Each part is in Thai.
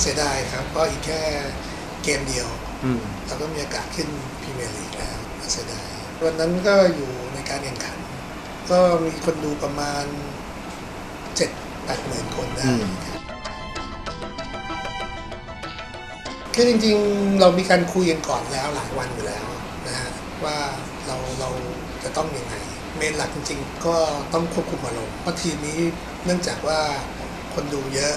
เสียดายครับ เพราะอีกแค่เกมเดียวอืมเราก็มีโอกาสขึ้นพรีเมียร์ลีกแล้วเสียดายวันนั้นก็อยู่ในการแข่งขัน ก็มีคนดูประมาณเจ็ดแปดหมื่นคนได้อืมครับคือจริงๆ เรามีการคุยกันก่อนแล้วหลายวันอยู่แล้วนะฮะว่าเราเราจะต้องยังไงเมนหลักจริงๆ ก็ต้องควบคุมอารมณ์เพราะทีมนี้เนื่องจากว่าคนดูเยอะ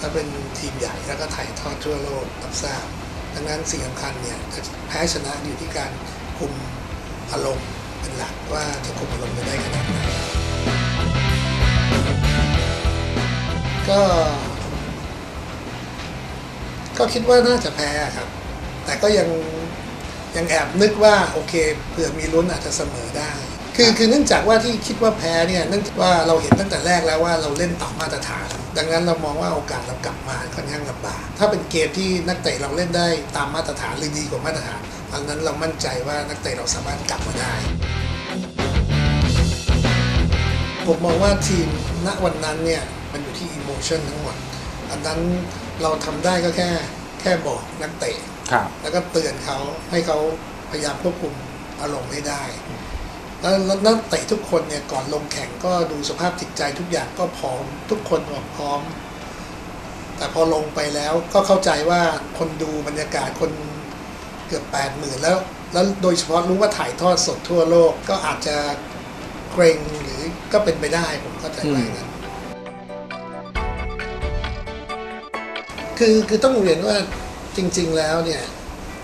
และเป็นทีมใหญ่แล้วก็ถ่ายทอดทั่วโลกรับทราบดังนั้นสิ่งสำคัญเนี่ยแพ้ชนะอยู่ที่การคุมอารมณ์เป็นหลักว่าจะคุมอารมณ์จะได้ขนาดไหนก็ ก็คิดว่าน่าจะแพ้ครับ แต่ก็ยังยังแอบนึกว่าโอเคเผื่อมีลุ้นอาจจะเสมอได้ คือคือเนื่องจากว่าที่คิดว่าแพ้เนี่ยเนื่องจากว่าเราเห็นตั้งแต่แรกแล้วว่าเราเล่นต่ำมาตรฐาน ดังนั้นเรามองว่าโอกาสเรากลับมาค่อนข้างลำบากถ้าเป็นเกมที่นักเตะเราเล่นได้ตามมาตรฐานหรือดีกว่ามาตรฐานอันนั้นเรามั่นใจว่านักเตะเราสามารถกลับมาได้ ผมมองว่าทีมณวันนั้นเนี่ยมันอยู่ที่อิโมชันทั้งหมดอันนั้นเราทำได้ก็แค่แค่บอกนักเตะครับแล้วก็เตือนเขาให้เขาพยายามควบคุมอารมณ์ให้ได้ แล้วแล้วนักเตะทุกคนเนี่ยก่อนลงแข่งก็ดูสภาพจิตใจทุกอย่างก็พร้อม ทุกคนบอกพร้อม แต่พอลงไปแล้วก็เข้าใจว่าคนดูบรรยากาศคนเกือบแปดหมื่นแล้ว แล้วโดยเฉพาะรู้ว่าถ่ายทอดสดทั่วโลกก็อาจจะเกรงหรือก็เป็นไปได้ผมเข้าใจว่าอย่างนั้นคือคือต้องเรียนว่าจริง ๆ แล้วเนี่ย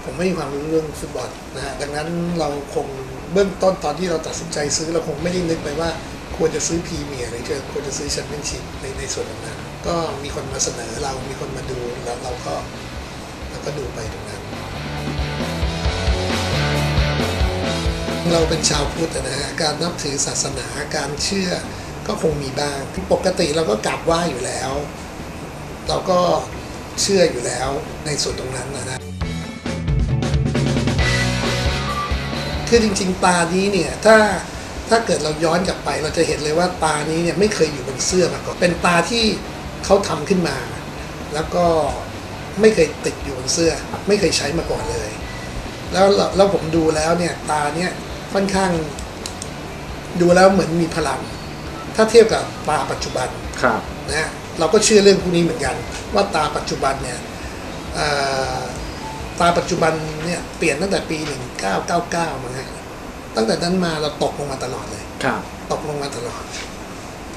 ผมไม่มีความรู้เรื่องฟุตบอลนะฮะดังนั้นเราคง เบื้องต้นตอนที่เราตัดสินใจซื้อเราคงไม่ได้นึกไปว่า ควรจะซื้อพรีเมียร์หรือจะควรจะซื้อแชมเปี้ยนชิพในในส่วนตรงนั้น ก็มีคนมาเสนอเรามีคนมาดูแล้วเราก็เราก็ดูไปตรงนั้น เราเป็นชาวพุทธนะฮะการนับถือศาสนาการเชื่อก็คงมีบ้าง ปกติเราก็กราบไหว้อยู่แล้ว เราก็เชื่ออยู่แล้วในส่วนตรงนั้นนะ คือจริง ๆ ตานี้เนี่ยถ้าถ้าเกิดเราย้อนกลับไป เราจะเห็นเลยว่าตานี้เนี่ยไม่เคยอยู่บนเสื้อมาก่อนเป็นตาที่เขาทำขึ้นมา แล้วก็ไม่เคยติดอยู่บนเสื้อ ไม่เคยใช้มาก่อนเลยแล้วแล้วแล้วผมดูแล้วเนี่ยตาเนี่ยค่อนข้าง ดูแล้วเหมือนมีพลัง ถ้าเทียบกับตาปัจจุบันครับนะฮะเราก็เชื่อเรื่องพวกนี้เหมือนกัน ว่าตาปัจจุบันเนี่ยเอ่อ ตาปัจจุบันเนี่ยเปลี่ยนตั้งแต่ปี 1999มาฮะตั้งแต่นั้นมาเราตกลงมาตลอดเลย ครับ ตกลงมาตลอด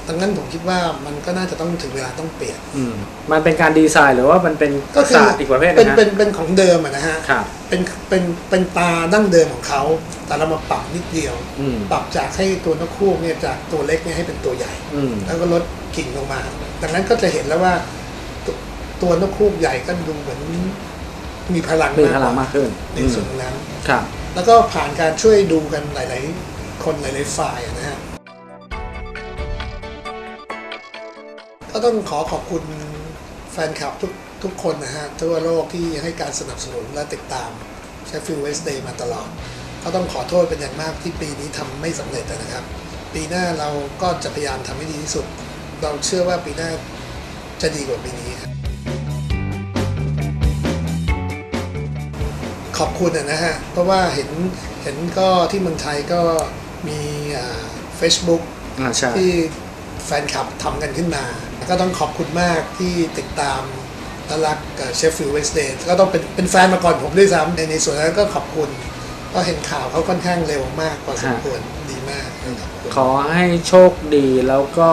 ดังนั้นผมคิดว่ามันก็น่าจะต้องถึงเวลาต้องเปลี่ยน อืมมันเป็นการดีไซน์หรือว่ามันเป็นก็คือศาสตร์อีกประเภทหเป็นนะฮะเป็นเป็นของเดิมอะนะฮะ ครับ เป็นเป็นเป็นตาดั้งเดิมของเขา แต่เรามาปรับนิดเดียว อืมปรับจากให้ตัวนกคู่เนี่ยจากตัวเล็กเนี่ยให้เป็นตัวใหญ่ อืมแล้วก็ลดกิ่งลงมา ดังนั้นก็จะเห็นแล้วว่าตวตัวนกคูกใหญ่ก็ดูเหมือน มีพลังมีมากพกลังว่ามากขึ้นในส่วนตรงนั้นครับ แล้วก็ผ่านการช่วยดูกันหลาย ๆ คนหลาย ๆ ฝ่ายอะนะฮะก็ต้องขอขอบคุณแฟนคลับทุกทุกคนนะฮะทั่วโลกที่ให้การสนับสนุนและติดตามเชฟฟิลด์เวสเดย์มาตลอด ก็ต้องขอโทษเป็นอย่างมากที่ปีนี้ทำไม่สำเร็จนะครับ ปีหน้าเราก็จะพยายามทำให้ดีที่สุด เราเชื่อว่าปีหน้าจะดีกว่าปีนี้ครับ ขอบคุณนะฮะ เพราะว่าเห็นเห็นก็ที่เมืองไทยก็มีเฟซบุ๊กอ่าใช่ที่แฟนคลับทำกันขึ้นมา ก็ต้องขอบคุณมากที่ติดตามและรักเชฟฟิลด์เวสเดย์ก็ต้องเป็นเป็นแฟนมาก่อนผมด้วยซ้ำในในส่วนนั้นก็ขอบคุณ ก็เห็นข่าวเขาค่อนข้างเร็วมากพอสมควรดีมากขอบคุณขอให้โชคดีแล้วก็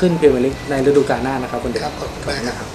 ขึ้นพรีเมียร์ลีกในฤดูกาลหน้านะครับคุณเด็กครับขอบคุณมากครับ